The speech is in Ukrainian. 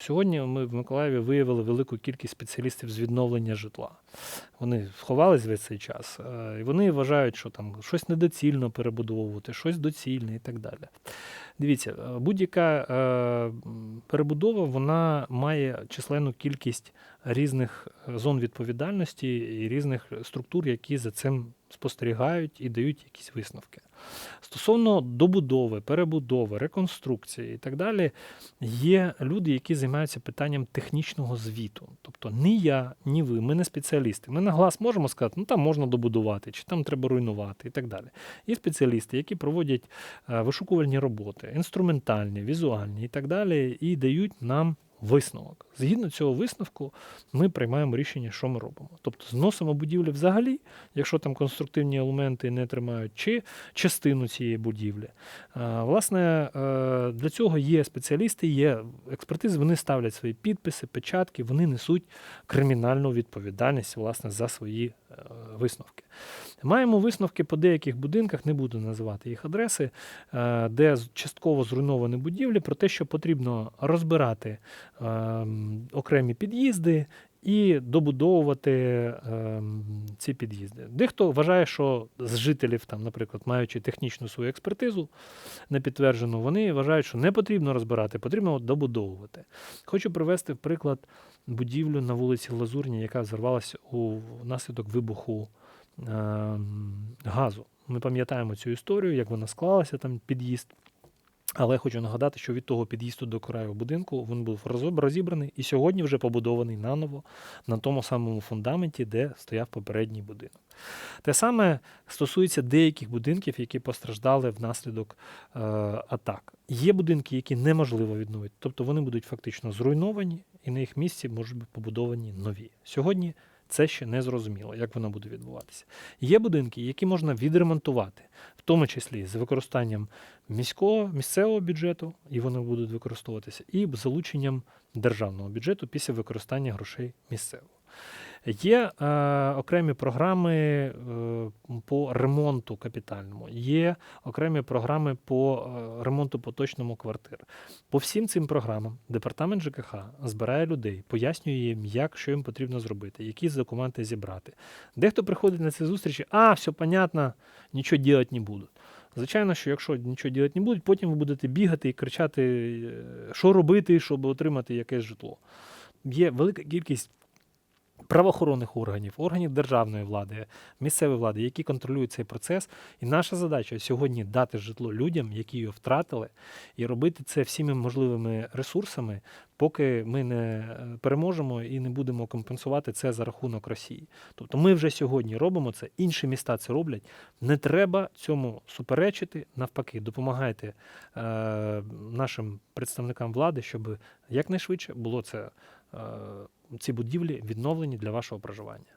Сьогодні ми в Миколаєві виявили велику кількість спеціалістів з відновлення житла. Вони сховались весь цей час, е, і вони вважають, що там щось недоцільно перебудовувати, щось доцільне і так далі. Дивіться, е, будь-яка е, перебудова вона має численну кількість різних зон відповідальності і різних структур, які за цим спостерігають і дають якісь висновки. Стосовно добудови, перебудови, реконструкції і так далі, є люди, які займаються питанням технічного звіту. Тобто ні я, ні ви, ми не спеціалісти. Ми на глас можемо сказати, ну там можна добудувати, чи там треба руйнувати і так далі. Є спеціалісти, які проводять е, вишукувальні роботи, інструментальні, візуальні і так далі, і дають нам висновок. Згідно цього висновку, ми приймаємо рішення, що ми робимо. Тобто зносимо будівлі взагалі, якщо там конструктивні елементи не тримають, чи частину цієї будівлі. Е, Власне, е, для цього є спеціалісти, є експертизи, вони ставлять свої підписи, печатки, вони несуть кримінальну відповідальність власне, за свої е, висновки. Маємо висновки по деяких будинках, не буду називати їх адреси, е, де частково зруйновані будівлі, про те, що потрібно розбирати ем, окремі під'їзди і добудовувати ем, ці під'їзди. Дехто вважає, що з жителів, там, наприклад, маючи технічну свою експертизу не підтверджену, вони вважають, що не потрібно розбирати, потрібно добудовувати. Хочу привести в приклад будівлю на вулиці Лазурній, яка взорвалася у внаслідок вибуху газу. Ми пам'ятаємо цю історію, як вона склалася, там під'їзд. Але хочу нагадати, що від того під'їзду до краю будинку він був розібраний і сьогодні вже побудований наново на тому самому фундаменті, де стояв попередній будинок. Те саме стосується деяких будинків, які постраждали внаслідок е, атак. Є будинки, які неможливо відновити, тобто вони будуть фактично зруйновані, і на їх місці можуть бути побудовані нові. Сьогодні це ще не зрозуміло, як воно буде відбуватися. Є будинки, які можна відремонтувати, в тому числі з використанням міського місцевого бюджету, і вони будуть використовуватися, і залученням державного бюджету після використання грошей місцевого. Є е, окремі програми е, по ремонту капітальному, є окремі програми по е, ремонту поточному квартир. По всім цим програмам департамент ЖКХ збирає людей, пояснює їм, як що їм потрібно зробити, які документи зібрати. Дехто приходить на ці зустрічі, а, все понятно, нічого робити не будуть. Звичайно, що якщо нічого робити не будуть, потім ви будете бігати і кричати, е, що робити, щоб отримати якесь житло. Є велика кількість правоохоронних органів, органів державної влади, місцевої влади, які контролюють цей процес. І наша задача сьогодні дати житло людям, які його втратили, і робити це всіми можливими ресурсами, поки ми не е, переможемо і не будемо компенсувати це за рахунок Росії. Тобто ми вже сьогодні робимо це, інші міста це роблять. Не треба цьому суперечити. Навпаки, допомагайте е, нашим представникам влади, щоб якнайшвидше було це. Е, ці будівлі відновлені для вашого проживання.